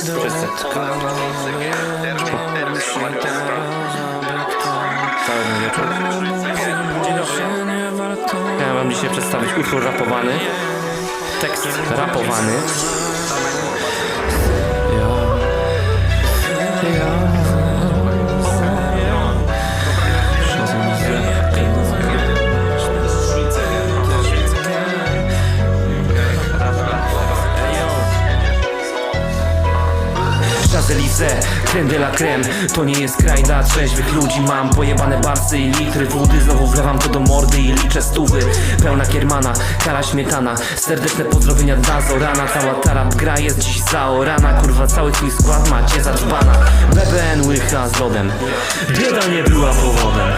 Wszystko Chciałem wam dzisiaj przedstawić utwór rapowany. Tekst rapowany. Champs-Élysées, creme de la creme. To nie jest kraj dla trzeźwych ludzi. Mam pojebane barsy i litry wody. Znowu wlewam to do mordy i liczę stówy. Pełna kiermana, kara śmietana. Serdeczne pozdrowienia dla Zorana. Cała ta rap gra jest dziś zaorana. Kurwa cały twój skład macie zadbana. BBN łycha z lodem. Bieda nie była powodem.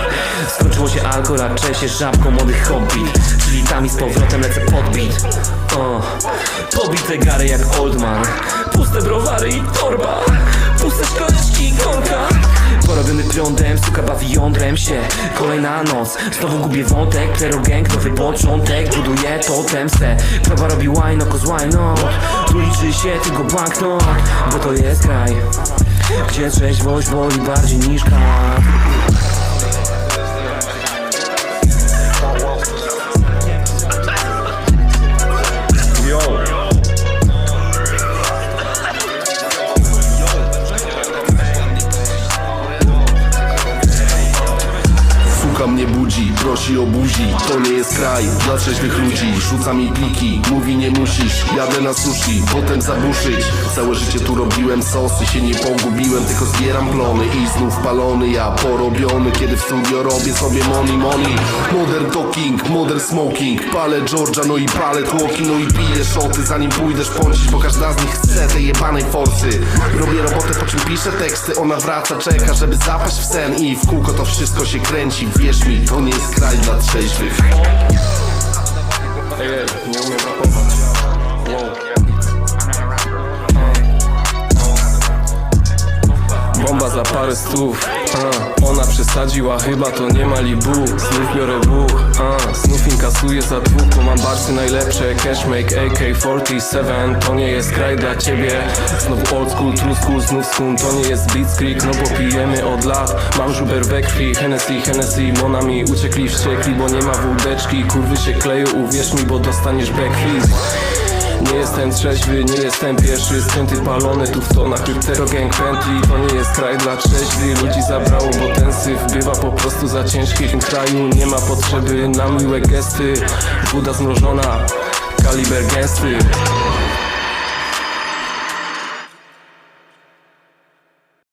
Skończyło się alkohol, a cześć jest żabką młodych hobbit. Czyli tam i z powrotem lecę podbit. O, Pobite gary jak Oldman Puste browary i torba Puste szklaneczki i korka Porobiony prądem, suka bawi jądrem się. Kolejna noc, znowu gubię wątek. Plerogang, nowy początek. Buduję totem se. Krowa robi łajno, koz łajno Tu liczy się tylko banknot Bo to jest kraj Gdzie trzeźwość boli bardziej niż kat Fuka mnie budzi, prosi o buzi. To nie jest kraj dla trzeźwych ludzi. Rzuca mi pliki, mówi nie musisz. Jadę na sushi, potem zabuszyć. Całe życie tu robiłem sosy Się nie pogubiłem, tylko zbieram plony I znów palony, ja porobiony Kiedy w studio robię sobie money money. Modern talking, modern smoking. Palę Georgia, no i palę tłoki No i piję szoty, zanim pójdziesz pącić Bo każda z nich chce tej jebanej forsy. Robię robotę, po czym piszę teksty. Ona wraca, czeka, żeby zapaść w sen. I w kółko to wszystko się kręci Mi, to nie jest kraj dla trzeźwych. Ej, nie umiem rapować Bomba za parę stów a, Ona przesadziła, chyba to nie Malibu Znów biorę buch, a, znów inkasuję za dwóch Bo mam barsy najlepsze, cashmake AK-47 To nie jest kraj dla ciebie. Znów old school, true school, znów skun To nie jest blitzkrieg, no bo pijemy od lat Mam żuber we krwi, Hennessy, Hennessy Monami uciekli wściekli, bo nie ma wódeczki. Kurwy się kleją, uwierz mi, bo dostaniesz backflip. Nie jestem trzeźwy, nie jestem pierwszy Skręty palone tu w tonach Kryptero gang Bentley To nie jest kraj dla trzeźwy Ludzi zabrało, bo ten syf bywa po prostu za ciężki W tym kraju. Nie ma potrzeby na miłe gesty Woda zmrożona, kaliber gęsty